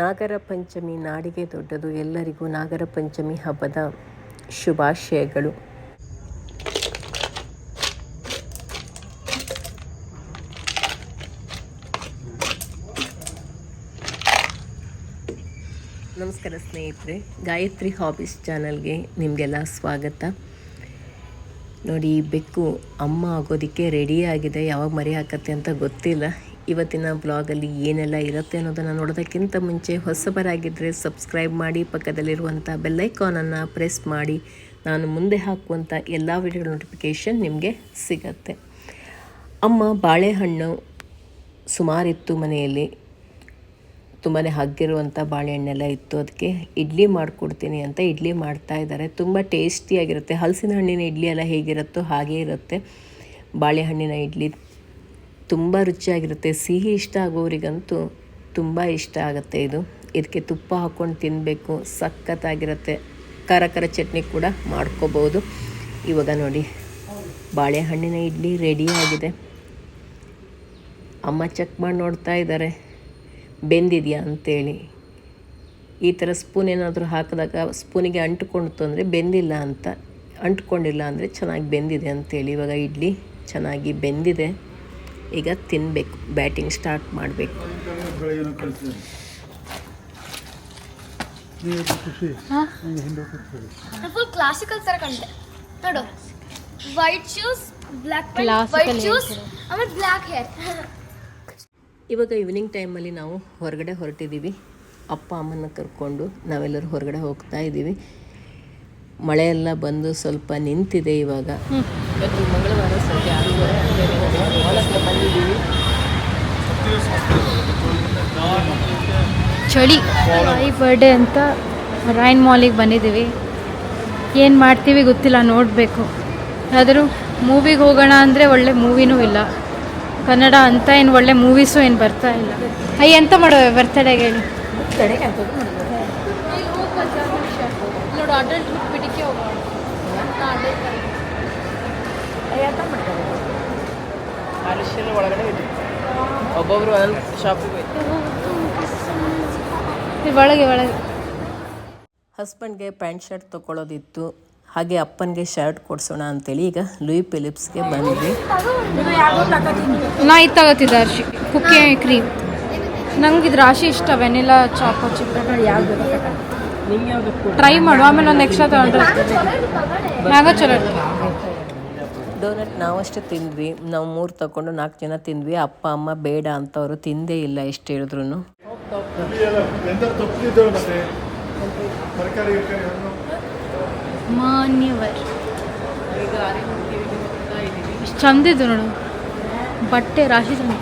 ನಾಗರ ಪಂಚಮಿ ನಾಡಿಗೆ ದೊಡ್ಡದು ಎಲ್ಲರಿಗೂ ನಾಗರ ಪಂಚಮಿ ಹಬ್ಬದ ಶುಭಾಶಯಗಳು. ನಮಸ್ಕಾರ ಸ್ನೇಹಿತರೆ, ಗಾಯತ್ರಿ ಹಾಬೀಸ್ ಚಾನಲ್ಗೆ ನಿಮಗೆಲ್ಲ ಸ್ವಾಗತ. ನೋಡಿ, ಬೆಕ್ಕು ಅಮ್ಮ ಆಗೋದಕ್ಕೆ ರೆಡಿ ಆಗಿದೆ. ಯಾವಾಗ ಮರಿ ಹಾಕತ್ತೆ ಅಂತ ಗೊತ್ತಿಲ್ಲ. ಇವತ್ತಿನ ಬ್ಲಾಗಲ್ಲಿ ಏನೆಲ್ಲ ಇರುತ್ತೆ ಅನ್ನೋದನ್ನು ನೋಡೋದಕ್ಕಿಂತ ಮುಂಚೆ ಹೊಸಬರಾಗಿದ್ದರೆ ಸಬ್ಸ್ಕ್ರೈಬ್ ಮಾಡಿ, ಪಕ್ಕದಲ್ಲಿರುವಂಥ ಬೆಲ್ಲೈಕಾನನ್ನು ಪ್ರೆಸ್ ಮಾಡಿ. ನಾನು ಮುಂದೆ ಹಾಕುವಂಥ ಎಲ್ಲ ವಿಡಿಯೋ ನೋಟಿಫಿಕೇಷನ್ ನಿಮಗೆ ಸಿಗತ್ತೆ. ಅಮ್ಮ ಬಾಳೆಹಣ್ಣು ಸುಮಾರಿತ್ತು ಮನೆಯಲ್ಲಿ. ತುಂಬಾ ಹಗ್ಗಿರುವಂಥ ಬಾಳೆಹಣ್ಣೆಲ್ಲ ಇತ್ತು. ಅದಕ್ಕೆ ಇಡ್ಲಿ ಮಾಡಿಕೊಡ್ತೀನಿ ಅಂತ ಇಡ್ಲಿ ಮಾಡ್ತಾ ಇದ್ದಾರೆ. ತುಂಬ ಟೇಸ್ಟಿಯಾಗಿರುತ್ತೆ. ಹಲಸಿನ ಹಣ್ಣಿನ ಇಡ್ಲಿ ಎಲ್ಲ ಹೇಗಿರುತ್ತೋ ಹಾಗೇ ಇರುತ್ತೆ. ಬಾಳೆಹಣ್ಣಿನ ಇಡ್ಲಿ ತುಂಬ ರುಚಿಯಾಗಿರುತ್ತೆ. ಸಿಹಿ ಇಷ್ಟ ಆಗೋರಿಗಂತೂ ತುಂಬ ಇಷ್ಟ ಆಗುತ್ತೆ ಇದು. ಇದಕ್ಕೆ ತುಪ್ಪ ಹಾಕ್ಕೊಂಡು ತಿನ್ನಬೇಕು ಸಖತ್ತಾಗಿರುತ್ತೆ. ಖಾರ ಖಾರ ಚಟ್ನಿ ಕೂಡ ಮಾಡ್ಕೋಬೋದು. ಇವಾಗ ನೋಡಿ, ಬಾಳೆಹಣ್ಣಿನ ಇಡ್ಲಿ ರೆಡಿಯಾಗಿದೆ ಅಮ್ಮ ಚೆಕ್ ಮಾಡಿ ನೋಡ್ತಾ ಇದ್ದಾರೆ ಬೆಂದಿದೆಯಾ ಅಂತೇಳಿ. ಈ ಥರ ಸ್ಪೂನ್ ಏನಾದರೂ ಹಾಕಿದಾಗ ಸ್ಪೂನಿಗೆ ಅಂಟ್ಕೊಳ್ತು ಅಂದರೆ ಬೆಂದಿಲ್ಲ ಅಂತ, ಅಂಟ್ಕೊಂಡಿಲ್ಲ ಅಂದರೆ ಚೆನ್ನಾಗಿ ಬೆಂದಿದೆ ಅಂತೇಳಿ. ಇವಾಗ ಇಡ್ಲಿ ಚೆನ್ನಾಗಿ ಬೆಂದಿದೆ. ಈಗ ತಿನ್ನಬೇಕು ಬ್ಯಾಟಿಂಗ್ ಸ್ಟಾರ್ಟ್ ಮಾಡಬೇಕು. ಫುಲ್ ಕ್ಲಾಸಿಕಲ್ ತರ ಕಂಡೆ ನೋಡು. White shoes black white shoes ಆಮೇಲೆ ಬ್ಲ್ಯಾಕ್ ಹೇರ್ ಇವಾಗ ಈವ್ನಿಂಗ್ ಟೈಮಲ್ಲಿ ನಾವು ಹೊರಗಡೆ ಹೊರಟಿದ್ದೀವಿ ಅಪ್ಪ ಅಮ್ಮನ ಕರ್ಕೊಂಡು ನಾವೆಲ್ಲರೂ ಹೊರಗಡೆ ಹೋಗ್ತಾ ಇದ್ದೀವಿ ಮಳೆ ಎಲ್ಲ ಬಂದು ಸ್ವಲ್ಪ ನಿಂತಿದೆ ಇವಾಗ. ಮಂಗಳವಾರ ಸಂಜೆ ಆರೂವರೆ ಬಂದಿದ್ದೀವಿ ಚಳಿ ಐ ಬರ್ಡೇ ಅಂತ ರಾಯನ್ ಮಾಲಿಗೆ ಬಂದಿದ್ದೀವಿ. ಏನು ಮಾಡ್ತೀವಿ ಗೊತ್ತಿಲ್ಲ ನೋಡಬೇಕು. ಆದರೂ ಮೂವಿಗೆ ಹೋಗೋಣ ಅಂದರೆ ಒಳ್ಳೆ ಮೂವಿನೂ ಇಲ್ಲ. ಕನ್ನಡ ಅಂತ ಏನು ಒಳ್ಳೆ ಮೂವೀಸು ಏನು ಬರ್ತಾ ಇಲ್ಲ. ಅಯ್ಯ ಎಂತ ಮಾಡೋವೆ ಬರ್ತಡೆಗೆ ಹೇಳಿ? ಒಳಗಡೆ ಇದೆ ಒಬ್ಬೊಬ್ರು ಶಾಪಿಗೆ ಒಳಗೆ ಒಳಗೆ. ಹಸ್ಬೆಂಡ್ಗೆ ಪ್ಯಾಂಟ್ ಶರ್ಟ್ ತೊಗೊಳೋದಿತ್ತು. ಹಾಗೆ ಅಪ್ಪನಿಗೆ ಶರ್ಟ್ ಕೊಡ್ಸೋಣ ಅಂತೇಳಿ ಈಗ ಲೂಯಿ ಫಿಲಿಪ್ಸ್ಗೆ ಬಂದ್ವಿ. ನಾ ಇದು ತಗೋತಿದ್ದೆ ಅರ್ಶಿ ಕುಕ್ಕಿ ಕ್ರೀಮ್ ನಂಗೆ ಇದು ರಾಶಿ ಇಷ್ಟ ವೆನಿಲಾ ಚಾಕೋ ಚಿಪ್ ಯಾವ್ದು ಟ್ರೈ ಮಾಡು. ಆಮೇಲೆ ಒಂದು ಎಕ್ಸ್ಟ್ರಾ ತಗೊಂಡ್ರೆ ನಾಗ ಚಲೋ ಡೋನಟ್ ನಾವಷ್ಟೇ ತಿಂದ್ವಿ. ನಾವು ಮೂರು ತಗೊಂಡು ನಾಲ್ಕು ಜನ ತಿಂದ್ವಿ. ಅಪ್ಪ, ಅಮ್ಮ ಬೇಡ ಅಂತವರು ತಿಂದೇ ಇಲ್ಲ ಎಷ್ಟು ಹೇಳಿದ್ರು ಮಾನ್ಯವರ್. ಎಷ್ಟು ಚಂದಿದ್ದು ನೋಡು. ಬಟ್ಟೆ ರಾಶಿ ಚಂದ.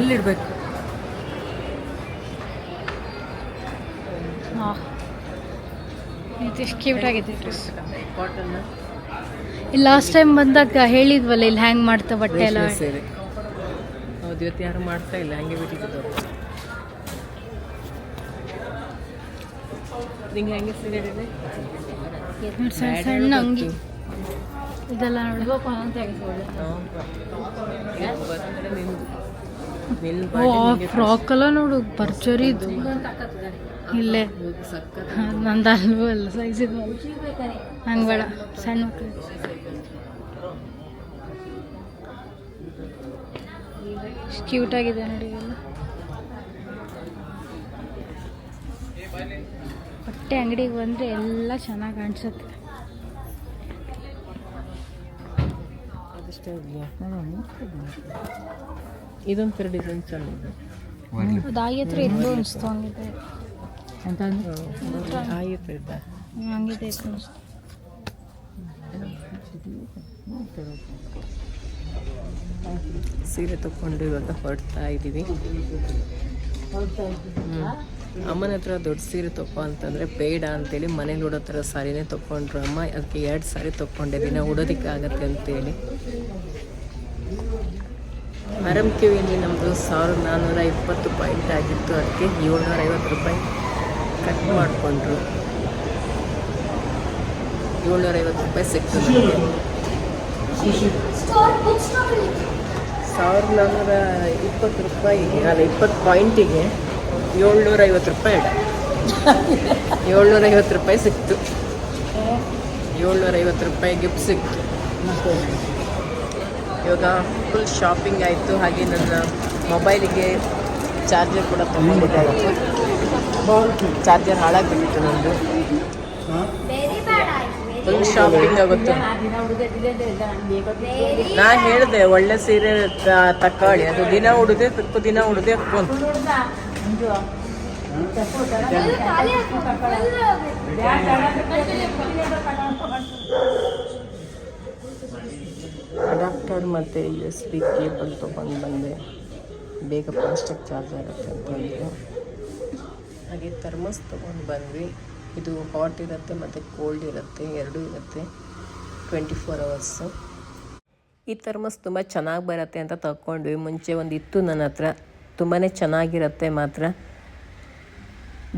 ಎಲ್ಲಿಡ್ಬೇಕು? ಹಾಂ. ಇದು ಎಷ್ಟು ಕ್ಯೂಟ್ ಆಗಿದೆ ಡ್ರೆಸ್ ಇಲ್ಲಿ ಲಾಸ್ಟ್ ಟೈಮ್ ಬಂದಾಗ ಹೇಳಿದ್ವಲ್ಲ ಇಲ್ಲಿ ಹ್ಯಾಂಗ್ ಮಾಡ್ತಾ ಬಟ್ಟೆ ಎಲ್ಲ. ಹೌದು ಇವತ್ತು ಯಾರು ಮಾಡ್ತಾ ಇಲ್ಲ ಹಂಗೆ ಬಿಟ್ಟಿದ್ದು ನಿಂಗೆ ಹೆಂಗೆ ಸೀರೆ ಸಣ್ಣ ಸಣ್ಣ ಅಂಗಿ. ಇದೆಲ್ಲ ನೋಡಿ. ಓ ಫ್ರಾಕ್ ಎಲ್ಲ ನೋಡು ಭರ್ಜರಿ ಇದು. ಇಲ್ಲೇ. ನಂದು ಅಲ್ವೂ ಅಲ್ಲ ಸೈಜ್ ಇದು. ಹಂಗೆ ಬೇಡ ಸಣ್ಣ ಮಕ್ಕಳು ಕ್ಯೂಟ್ ಆಗಿದೆ ನೋಡಿ ಎಲ್ಲ ಬಟ್ಟೆ ಅಂಗಡಿಗೆ ಬಂದರೆ ಎಲ್ಲ ಚೆನ್ನಾಗಿ ಕಾಣಿಸುತ್ತೆ. ಅದಷ್ಟೇ ಇದೆಯಾ? ಇದೊಂಥರ ಡಿಸೈನ್ ಚೆನ್ನಾಗಿದೆ. ಇದ್ದು ಅನಿಸ್ತು ಹಂಗಿದೆ. ಆಯಿತು ಇದ್ದ? ಹಂಗಿದೆ ಸೀರೆ ತಗೊಂಡು ಇವಾಗ ಹೊರಡ್ತಾ ಇದ್ದೀವಿ ಅಮ್ಮನ ಹತ್ರ ದೊಡ್ಡ ಸೀರೆ ತಗೋ ಅಂತಂದರೆ ಬೇಡ ಅಂತೇಳಿ ಮನೇಲಿ ಉಡೋ ಥರ ಸಾರಿನೇ ತೊಗೊಂಡ್ರು ಅಮ್ಮ. ಅದಕ್ಕೆ ಎರಡು ಸಾರಿ ತೊಗೊಂಡೆ ದಿನ ಉಡೋದಕ್ಕೆ ಆಗತ್ತೆ ಅಂತೇಳಿ. ಮರಮ್ ಕಿವಿಯಲ್ಲಿ ನಮ್ಮದು ಸಾವಿರದ ನಾನ್ನೂರ ಇಪ್ಪತ್ತು ಪಾಯಿಂಟ್ ಆಗಿತ್ತು. ಅದಕ್ಕೆ ಏಳ್ನೂರ ಐವತ್ತು ರೂಪಾಯಿ ಕಟ್ ಮಾಡಿಕೊಂಡ್ರು. ಏಳ್ನೂರ ಐವತ್ತು ರೂಪಾಯಿ ಸಿಕ್ತು ಸಾವಿರದ ನಾನ್ನೂರ ಇಪ್ಪತ್ತು ರೂಪಾಯಿಗೆ ಅಲ್ಲ, ಇಪ್ಪತ್ತು ಪಾಯಿಂಟಿಗೆ ಏಳ್ನೂರ ಐವತ್ತು ರೂಪಾಯಿ ಇಡ ಏಳ್ನೂರ ಐವತ್ತು ರೂಪಾಯಿ ಸಿಕ್ತು. ಏಳ್ನೂರ ಐವತ್ತು ರೂಪಾಯಿ ಗಿಫ್ಟ್ ಸಿಕ್ತು. ಇವಾಗ ಫುಲ್ ಶಾಪಿಂಗ್ ಆಯಿತು. ಹಾಗೆ ನನ್ನ ಮೊಬೈಲಿಗೆ ಚಾರ್ಜರ್ ಕೂಡ ತೊಗೊಂಡಿದ್ದೆ. ಚಾರ್ಜರ್ ಹಾಳಾಗಿಬಿಟ್ಟಿತ್ತು ನಂದು. ಫುಲ್ ಶಾಪಿಂಗ್ ಆಗುತ್ತೆ. ನಾನು ಹೇಳಿದೆ, ಒಳ್ಳೆ ಸೀರೆ ತ- ತಕೊಳ್ಳಿ ಅದು ದಿನ ಉಡುದೆ ತಕ್ಕು ದಿನ ಉಡುದೆ ಹಾಕೊಂತ ಖಾಲಿ ಅಡಾಪ್ಟರ್ ಮತ್ತು ಯು ಎಸ್ ಬಿ ಕೇಬಲ್ ತೊಗೊಂಡು ಬಂದೆ. ಬೇಗ ಫಾಸ್ಟಾಗಿ ಚಾರ್ಜ್ ಆಗುತ್ತೆ ಅಂತಂದರು ಹಾಗೆ ಥರ್ಮಸ್ ತೊಗೊಂಡು ಬಂದ್ವಿ. ಇದು ಹಾಟ್ ಇರುತ್ತೆ ಮತ್ತು ಕೋಲ್ಡ್ ಇರುತ್ತೆ ಎರಡೂ ಇರುತ್ತೆ. ಟ್ವೆಂಟಿ ಫೋರ್ ಅವರ್ಸು ಈ ಥರ್ಮಸ್ ತುಂಬ ಚೆನ್ನಾಗಿ ಬರುತ್ತೆ ಅಂತ ತಗೊಂಡ್ವಿ. ಮುಂಚೆ ಒಂದು ಇತ್ತು ನನ್ನ ಹತ್ರ. ತುಂಬಾ ಚೆನ್ನಾಗಿರುತ್ತೆ ಮಾತ್ರ.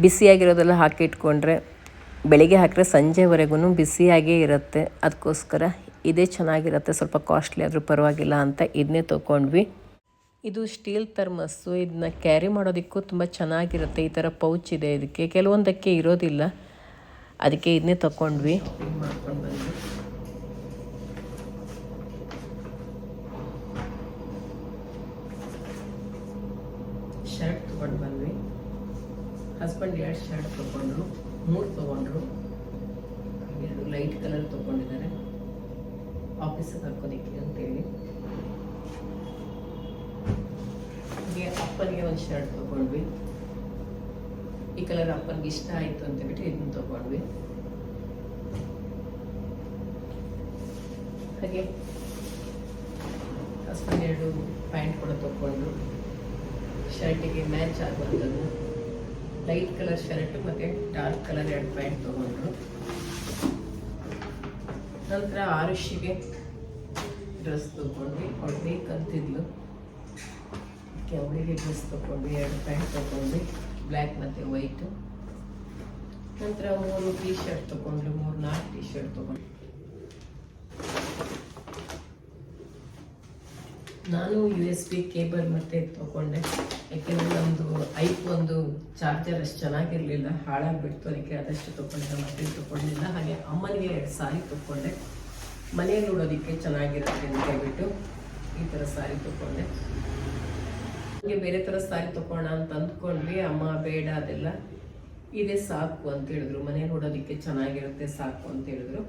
ಬಿಸಿಯಾಗಿರೋದೆಲ್ಲ ಹಾಕಿಟ್ಕೊಂಡ್ರೆ ಬೆಳಿಗ್ಗೆ ಹಾಕಿದ್ರೆ ಸಂಜೆವರೆಗೂ ಬಿಸಿಯಾಗೇ ಇರುತ್ತೆ. ಅದಕ್ಕೋಸ್ಕರ ಇದೇ ಚೆನ್ನಾಗಿರುತ್ತೆ. ಸ್ವಲ್ಪ ಕಾಸ್ಟ್ಲಿ ಆದರೂ ಪರವಾಗಿಲ್ಲ ಅಂತ ಇದನ್ನೇ ತೊಗೊಂಡ್ವಿ. ಇದು ಸ್ಟೀಲ್ ಥರ್ಮಸ್ಸು ಇದನ್ನ ಕ್ಯಾರಿ ಮಾಡೋದಕ್ಕೂ ತುಂಬ ಚೆನ್ನಾಗಿರುತ್ತೆ. ಈ ಥರ ಪೌಚ್ ಇದೆ. ಇದಕ್ಕೆ ಕೆಲವೊಂದಕ್ಕೆ ಇರೋದಿಲ್ಲ. ಅದಕ್ಕೆ ಇದನ್ನೇ ತಗೊಂಡ್ವಿ ಮಾಡ್ಕೊಂಡು ಬಂದ್ವಿ ಶರ್ಟ್ ತೊಗೊಂಡು ಬಂದ್ವಿ ಹಸ್ಬೆಂಡ್ ಎರಡು ಶರ್ಟ್ ತೊಗೊಂಡ್ರು, ಮೂರು ತೊಗೊಂಡ್ರು. ಎರಡು ಲೈಟ್ ಕಲರ್ ತೊಗೊಂಡಿದ್ದಾರೆ. ಆಫೀಸಿಗೆ ಹಾಕೋದಿಕ್ಕೆ ಅಂತೇಳಿ. ಅಪ್ಪನಿಗೆ ಒಂದು ಶರ್ಟ್ ತೊಗೊಂಡ್ವಿ. ಈ ಕಲರ್ ಅಪ್ಪನಿಗೆ ಇಷ್ಟ ಆಯಿತು ಅಂತ ಬಿಟ್ಟು ಇದನ್ನು ತೊಗೊಂಡ್ವಿ. ಹಾಗೆ ಹಸ್ಬೆಂಡ್ ಎರಡು ಪ್ಯಾಂಟ್ ಕೂಡ ತೊಗೊಂಡ್ರು. ಶರ್ಟಿಗೆ ಮ್ಯಾಚ್ ಆಗುವಂಥದ್ದು. ಲೈಟ್ ಕಲರ್ ಶರ್ಟ್ ಮತ್ತು ಡಾರ್ಕ್ ಕಲರ್ ಎರಡು ಪ್ಯಾಂಟ್ ತೊಗೊಂಡ್ರು ನಂತರ ಆರುಷಿಗೆ ಡ್ರೆಸ್ ತೊಗೊಂಡ್ವಿ ಕೊಡ್ಬೇಕಂತಿದ್ಲು ಅವಳಿಗೆ ಡ್ರೆಸ್ ತೊಗೊಂಡ್ವಿ ಎರಡು ಪ್ಯಾಂಟ್ ತೊಗೊಂಡ್ವಿ ಬ್ಲ್ಯಾಕ್ ಮತ್ತು ವೈಟು ನಂತರ ಮೂರು ಟೀ ಶರ್ಟ್ ತೊಗೊಂಡ್ರು ಮೂರು ನಾಲ್ಕು ಟೀ ಶರ್ಟ್ ತೊಗೊಂಡ್ವಿ ನಾನು ಯು ಎಸ್ ಬಿ ಕೇಬಲ್ ಮತ್ತೆ ತೊಗೊಂಡೆ. ಯಾಕೆಂದರೆ ನಮ್ಮದು ಐಪ್ ಒಂದು ಚಾರ್ಜರ್ ಅಷ್ಟು ಚೆನ್ನಾಗಿರಲಿಲ್ಲ, ಹಾಳಾಗ್ಬಿಡ್ತು. ಅದಕ್ಕೆ ಅದಷ್ಟು ತೊಗೊಂಡೆ ಮತ್ತೆ ತೊಗೊಂಡಿಲ್ಲ. ಹಾಗೆ ಅಮ್ಮನಿಗೆ ಎರಡು ಸಾರಿ ತೊಗೊಂಡೆ. ಮನೆಯಲ್ಲಿ ನೋಡೋದಕ್ಕೆ ಚೆನ್ನಾಗಿರುತ್ತೆ ಅಂತ ಹೇಳ್ಬಿಟ್ಟು ಈ ಥರ ಸಾರಿ ತೊಗೊಂಡೆ. ಹಂಗೆ ಬೇರೆ ಥರ ಸಾರಿ ತೊಗೊಳ್ಳೋಣ ಅಂತ ಅಂದ್ಕೊಂಡ್ವಿ. ಅಮ್ಮ, ಬೇಡ, ಅದೆಲ್ಲ. ಇದೇ ಸಾಕು ಅಂತ ಹೇಳಿದ್ರು. ಮನೆ ನೋಡೋದಕ್ಕೆ ಚೆನ್ನಾಗಿರುತ್ತೆ, ಸಾಕು ಅಂತ ಹೇಳಿದ್ರು.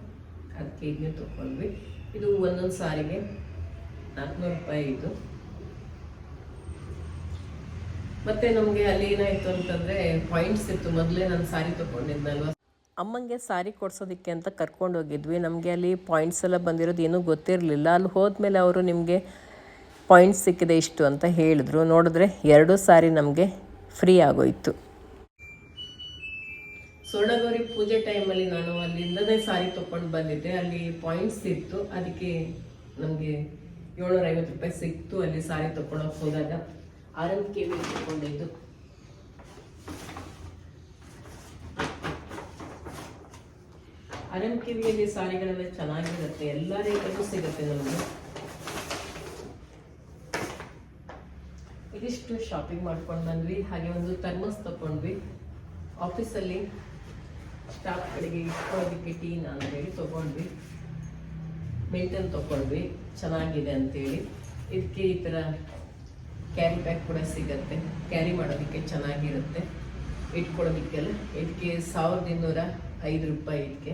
ಅದಕ್ಕೆ ಇದನ್ನೇ ತೊಗೊಂಡ್ವಿ. ಇದು ಒಂದೊಂದು ಸಾರಿಗೆ. ನಾಲ್ಕುನೂರು ರೂಪಾಯಿ ಇದು ಮತ್ತೆ ನಮಗೆ ಅಲ್ಲಿ ಏನಾಯ್ತು ಅಂತಂದ್ರೆ ಪಾಯಿಂಟ್ಸ್ ಇತ್ತು. ಮೊದಲೇ ನಾನು ಸಾರಿ ತಗೊಂಡಿದ್ನಲ್ವ ಅಮ್ಮಂಗೆ ಸಾರಿ ಕೊಡ್ಸೋದಕ್ಕೆ ಅಂತ ಕರ್ಕೊಂಡು ಹೋಗಿದ್ವಿ. ನಮಗೆ ಅಲ್ಲಿ ಪಾಯಿಂಟ್ಸ್ ಎಲ್ಲ ಬಂದಿರೋದು ಏನೂ ಗೊತ್ತಿರಲಿಲ್ಲ. ಅಲ್ಲಿ ಹೋದ್ಮೇಲೆ ಅವರು ನಿಮಗೆ ಪಾಯಿಂಟ್ಸ್ ಸಿಕ್ಕಿದೆ ಇಷ್ಟು ಅಂತ ಹೇಳಿದ್ರು. ನೋಡಿದ್ರೆ ಎರಡೂ ಸಾರಿ ನಮಗೆ ಫ್ರೀ ಆಗೋಯ್ತು. ಸ್ವರ್ಣಗೌರಿ ಪೂಜೆ ಟೈಮಲ್ಲಿ ನಾನು ಅಲ್ಲಿಂದನೇ ಸಾರಿ ತೊಗೊಂಡು ಬಂದಿದ್ದೆ. ಅಲ್ಲಿ ಪಾಯಿಂಟ್ಸ್ ಇತ್ತು. ಅದಕ್ಕೆ ನಮಗೆ ಏಳ್ನೂರ ಐವತ್ತು ರೂಪಾಯಿ ಸಿಕ್ತು, ಅಲ್ಲಿ ಸಾರಿ ತೊಗೊಳಕ್ಕೆ ಹೋದಾಗ ಆರ್ ವಿ ತೊಗೊಂಡಿದ್ದು ಆರ್ ಎಂ ಕೆ ವಿಯಲ್ಲಿ ಸಾರಿಗಳೆಲ್ಲ ಚೆನ್ನಾಗಿರುತ್ತೆ, ಎಲ್ಲ ರೇಟಲ್ಲೂ ಸಿಗುತ್ತೆ ನಮಗೆ. ಇದಿಷ್ಟು ಶಾಪಿಂಗ್ ಮಾಡ್ಕೊಂಡು ಬಂದ್ವಿ, ಹಾಗೆ ಒಂದು ಥರ್ಮಸ್ ತಗೊಂಡ್ವಿ ಆಫೀಸಲ್ಲಿ ಸ್ಟಾಫ್ಗಳಿಗೆ ಇಟ್ಕೊಳ್ಳೋದಕ್ಕೆ ಟೀನ ಅಂತೇಳಿ ತೊಗೊಂಡ್ವಿ. ಮಿಲ್ಟನ್ ತೊಗೊಂಡ್ವಿ ಚೆನ್ನಾಗಿದೆ ಅಂತೇಳಿ. ಇದಕ್ಕೆ ಈ ಥರ ಕ್ಯಾರಿ ಬ್ಯಾಗ್ ಕೂಡ ಸಿಗತ್ತೆ. ಕ್ಯಾರಿ ಮಾಡೋದಕ್ಕೆ ಚೆನ್ನಾಗಿರುತ್ತೆ. ಇಟ್ಕೊಳ್ಳೋದಕ್ಕೆಲ್ಲ ಇದಕ್ಕೆ ಸಾವಿರದ ಇನ್ನೂರ ಐದು ರೂಪಾಯಿ ಇದಕ್ಕೆ.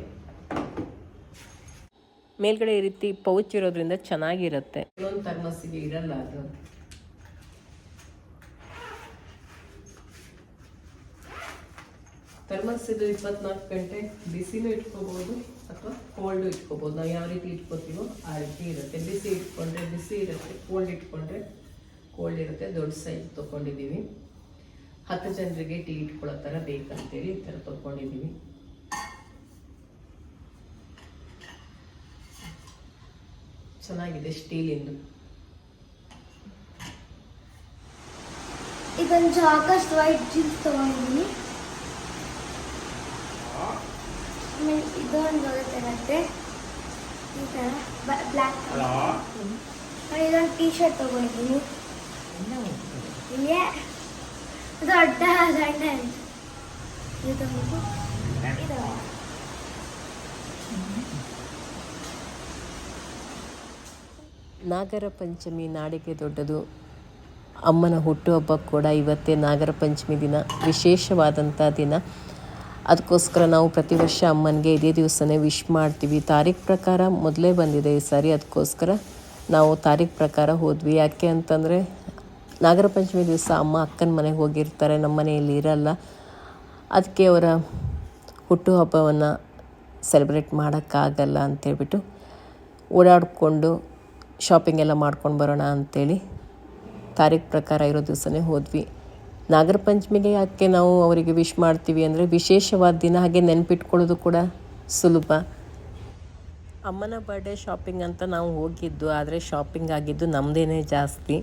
ಮೇಲ್ಗಡೆ ಈ ರೀತಿ ಪೌಚ್ ಇರೋದ್ರಿಂದ ಚೆನ್ನಾಗಿರುತ್ತೆ. ಇನ್ನೊಂದು ತರ್ಮಸ್ಸಿಗೆ ಇರಲ್ಲ ಅದು. ಥರ್ಮಸ್ ಇದು ಇಪ್ಪತ್ನಾಲ್ಕು ಗಂಟೆ ಬಿಸಿನೂ ಇಟ್ಕೋಬೋದು ಅಥವಾ ಕೋಲ್ಡು ಇಟ್ಕೋಬೋದು. ನಾವು ಯಾವ ರೀತಿ ಇಟ್ಕೋತೀವೋ ಆ ರೀತಿ ಇರುತ್ತೆ. ಬಿಸಿ ಇಟ್ಕೊಂಡ್ರೆ ಬಿಸಿ ಇರುತ್ತೆ ಕೋಲ್ಡ್ ಇಟ್ಕೊಂಡ್ರೆ ಕೋಲ್ಡ್ ಇರುತ್ತೆ. ದೊಡ್ಡ ಸೈಜ್ ತೊಗೊಂಡಿದ್ದೀವಿ. ಹತ್ತು ಜನರಿಗೆ ಟೀ ಇಟ್ಕೊಳ್ಳೋ ಥರ ಬೇಕಂತೇಳಿ ಈ ಥರ ತೊಗೊಂಡಿದ್ದೀವಿ. ಚೆನ್ನಾಗಿದೆ ಸ್ಟೀಲಿಂದು. ಇದೊಂದು ಜಾಕಸ್ಟ್ ವೈಟ್ ಜೀನ್ಸ್ ತಗೊಂಡಿದ್ದೀನಿ. ಆಮೇಲೆ ಇದೊಂದು ಬರುತ್ತೆ ಮತ್ತೆ. ಈ ಥರ ಬ್ಲ್ಯಾಕ್ ಇದೊಂದು ಟೀ ಶರ್ಟ್ ತೊಗೊಂಡಿದ್ದೀನಿ ಇಲ್ಲೇ ದೊಡ್ಡ ಗಂಡ ಇದು ತಗೊಂಡು. ಇದು. ನಾಗರ ಪಂಚಮಿ ನಾಡಿಗೆ ದೊಡ್ಡದು. ಅಮ್ಮನ ಹುಟ್ಟುಹಬ್ಬ ಕೂಡ ಇವತ್ತೇ ನಾಗರ ಪಂಚಮಿ ದಿನ. ವಿಶೇಷವಾದಂಥ ದಿನ. ಅದಕ್ಕೋಸ್ಕರ ನಾವು ಪ್ರತಿ ವರ್ಷ ಅಮ್ಮನಿಗೆ ಇದೇ ದಿವಸನೇ ವಿಶ್ ಮಾಡ್ತೀವಿ. ತಾರೀಖು ಪ್ರಕಾರ ಮೊದಲೇ ಬಂದಿದೆ ಈ ಸಾರಿ, ಅದಕ್ಕೋಸ್ಕರ ನಾವು ತಾರೀಖು ಪ್ರಕಾರ ಹೋದ್ವಿ. ಯಾಕೆ ಅಂತಂದರೆ, ನಾಗರ ಪಂಚಮಿ ದಿವಸ ಅಮ್ಮ ಅಕ್ಕನ ಮನೆಗೆ ಹೋಗಿರ್ತಾರೆ, ನಮ್ಮ ಮನೆಯಲ್ಲಿ ಇರಲ್ಲ. ಅದಕ್ಕೆ ಅವರ ಹುಟ್ಟುಹಬ್ಬವನ್ನು ಸೆಲೆಬ್ರೇಟ್ ಮಾಡೋಕ್ಕಾಗಲ್ಲ ಅಂತೇಳ್ಬಿಟ್ಟು ಓಡಾಡಿಕೊಂಡು ಶಾಪಿಂಗ್ ಎಲ್ಲ ಮಾಡ್ಕೊಂಡು ಬರೋಣ ಅಂಥೇಳಿ ತಾರೀಖು ಪ್ರಕಾರ ಇರೋ ದಿವಸನೇ ಹೋದ್ವಿ. ನಾಗರ ಪಂಚಮಿಗೆ ಯಾಕೆ ನಾವು ಅವರಿಗೆ ವಿಶ್ ಮಾಡ್ತೀವಿ ಅಂದರೆ ವಿಶೇಷವಾದ ದಿನ ಹಾಗೆ ನೆನಪಿಟ್ಕೊಳ್ಳೋದು ಕೂಡ ಸುಲಭ. ಅಮ್ಮನ ಬರ್ಡೇ ಶಾಪಿಂಗ್ ಅಂತ ನಾವು ಹೋಗಿದ್ದು, ಆದರೆ ಶಾಪಿಂಗ್ ಆಗಿದ್ದು ನಮ್ಮದೇನೇ ಜಾಸ್ತಿ.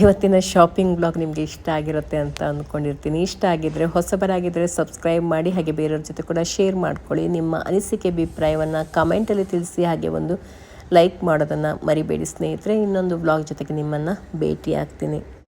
ಇವತ್ತಿನ ಶಾಪಿಂಗ್ ಬ್ಲಾಗ್ ನಿಮಗೆ ಇಷ್ಟ ಆಗಿರುತ್ತೆ ಅಂತ ಅಂದ್ಕೊಂಡಿರ್ತೀನಿ ಇಷ್ಟ ಆಗಿದ್ದರೆ ಹೊಸಬರಾಗಿದ್ದರೆ ಸಬ್ಸ್ಕ್ರೈಬ್ ಮಾಡಿ, ಹಾಗೆ ಬೇರೆಯವ್ರ ಜೊತೆ ಕೂಡ ಶೇರ್ ಮಾಡ್ಕೊಳ್ಳಿ. ನಿಮ್ಮ ಅನಿಸಿಕೆ, ಅಭಿಪ್ರಾಯವನ್ನು ಕಮೆಂಟಲ್ಲಿ ತಿಳಿಸಿ, ಹಾಗೆ ಒಂದು ಲೈಕ್ ಮಾಡೋದನ್ನು ಮರಿಬೇಡಿ ಸ್ನೇಹಿತರೆ. ಇನ್ನೊಂದು ಬ್ಲಾಗ್ ಜೊತೆಗೆ ನಿಮ್ಮನ್ನು ಭೇಟಿ ಆಗ್ತೀನಿ